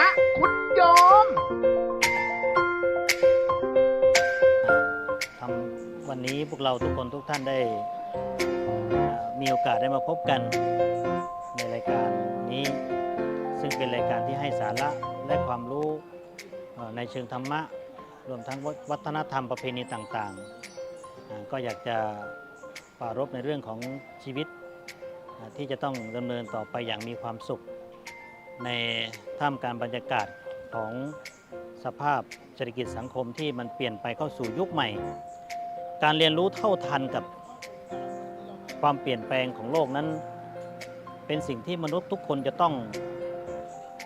นะคุณโยมทำวันนี้พวกเราทุกคนทุกท่านได้ มีโอกาสได้มาพบกันในรายการนี้ ซึ่งเป็นรายการที่ให้สาระและความรู้ในเชิงธรรมะ รวมทั้งวัฒนธรรมประเพณีต่างๆ ก็อยากจะปรารบในเรื่องของชีวิตที่จะต้องดำเนินต่อไปอย่างมีความสุข ในท่ามกลารบรรยากาศของสภาพเศรษฐกิจสังคมที่มันเปลี่ยนไปเข้าสู่ยุคใหม่ การเรียนรู้เท่าทันกับความเปลี่ยนแปลงของโลกนั้น เป็นสิ่งที่มนุษย์ทุกคนจะต้อง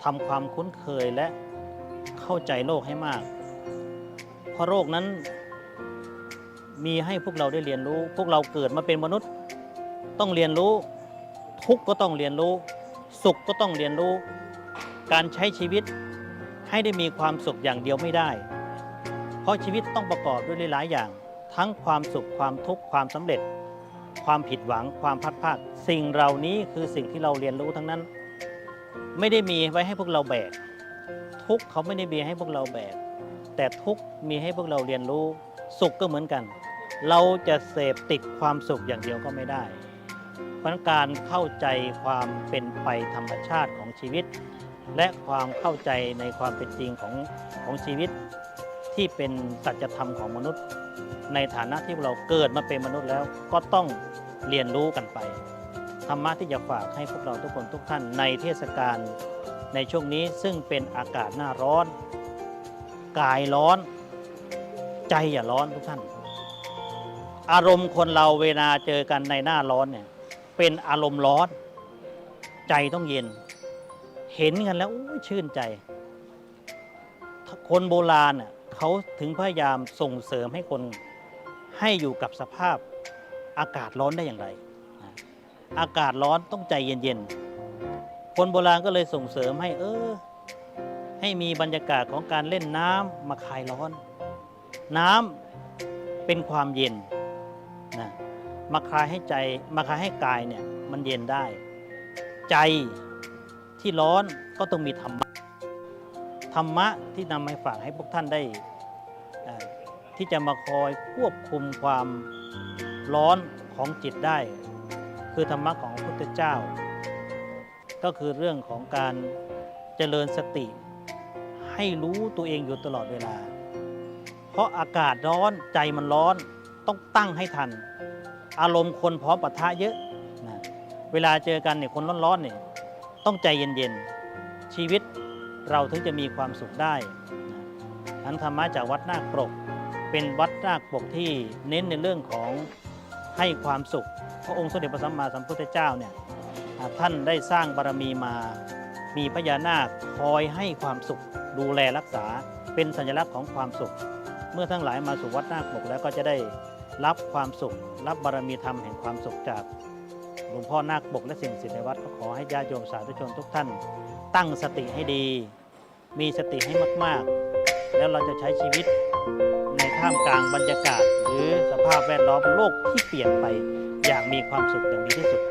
ทำความคุ้นเคยและเข้าใจโลกให้มาก เพราะโลกนั้นมีให้พวกเราได้เรียนรู้ พวกเราเกิดมาเป็นมนุษย์ต้องเรียนรู้ ทุกก็ต้องเรียนรู้ สุขก็ต้องเรียนรู้ การใช้ชีวิตให้ได้มีความสุขอย่างเดียวไม่ได้ เพราะชีวิตต้องประกอบด้วยหลายอย่าง ทั้งความสุขความทุกข์ความสำเร็จ ความผิดหวังความพัดพลาดสิ่งเหล่านี้คือสิ่งที่เราเรียนรู้ทั้งนั้น ไม่ได้มีไว้ให้พวกเราแบกทุกข์เขาไม่ได้มีให้พวกเราแบกแต่ทุกข์มีให้พวกเราเรียนรู้ สุขก็เหมือนกัน เราจะเสพติดความสุขอย่างเดียวก็ไม่ได้เพราะการเข้าใจความเป็นไปธรรมชาติของชีวิต และความเข้าใจในความเป็นจริงของของชีวิต ที่เป็นสัจธรรมของมนุษย์ ในฐานะที่เราเกิดมาเป็นมนุษย์แล้วก็ต้องเรียนรู้กันไปธรรมะที่จะฝากให้พวกเราทุกคนทุกท่านในเทศกาลในช่วงนี้ซึ่งเป็นอากาศหน้าร้อน กายร้อน ใจอย่าร้อนทุกท่าน อารมณ์คนเราเวลาเจอกันในหน้าร้อนเนี่ยเป็นอารมณ์ร้อน ใจต้องเย็น เห็นกันแล้วชื่นใจ คนโบราณเขาถึงพยายามส่งเสริมให้คนให้อยู่กับสภาพอากาศร้อนได้อย่างไร อากาศร้อนต้องใจเย็นๆ คนโบราณก็เลยส่งเสริมให้เออ ให้มีบรรยากาศของการเล่นน้ำมาคลายร้อน น้ำเป็นความเย็นนะมาคลายให้ใจมาคลายให้กายเนี่ยมันเย็นได้ ใจ ที่ร้อนก็ต้องมีธรรมะธรรมะที่นำมาฝากให้พวกท่านได้ที่จะมาคอยควบคุมความร้อนของจิตได้ คือธรรมะของพระพุทธเจ้า ก็คือเรื่องของการเจริญสติ ให้รู้ตัวเองอยู่ตลอดเวลา เพราะอากาศร้อนใจมันร้อนต้องตั้งให้ทัน อารมณ์คนพร้อมปะทะเยอะนะเวลาเจอกันเนี่ยคนร้อนๆเนี่ย ต้องใจเย็นๆ ชีวิตเราถึงจะมีความสุขได้นะอันธรรมะจากวัดนาคปรก เป็นวัดนาคปรกที่เน้นในเรื่องของให้ความสุข พระองค์สมเด็จพระสัมมาสัมพุทธเจ้าเนี่ยท่านได้สร้างบารมีมา มีพญานาคคอยให้ความสุข ดูแลรักษาเป็นสัญลักษณ์ของความสุข เมื่อทั้งหลายมาสู่วัดนาคปรกแล้วก็จะได้รับความสุข รับบารมีธรรมแห่งความสุขจาก หลวงพ่อนาคปกและสิ่งศักดิ์สิทธิ์ในวัดก็ขอให้ญาติโยมสาธุชนทุกท่าน ตั้งสติให้ดี มีสติให้มากๆ แล้วเราจะใช้ชีวิตในท่ามกลางบรรยากาศ หรือสภาพแวดล้อมโลกที่เปลี่ยนไปอย่างมีความสุขอย่างดีที่สุด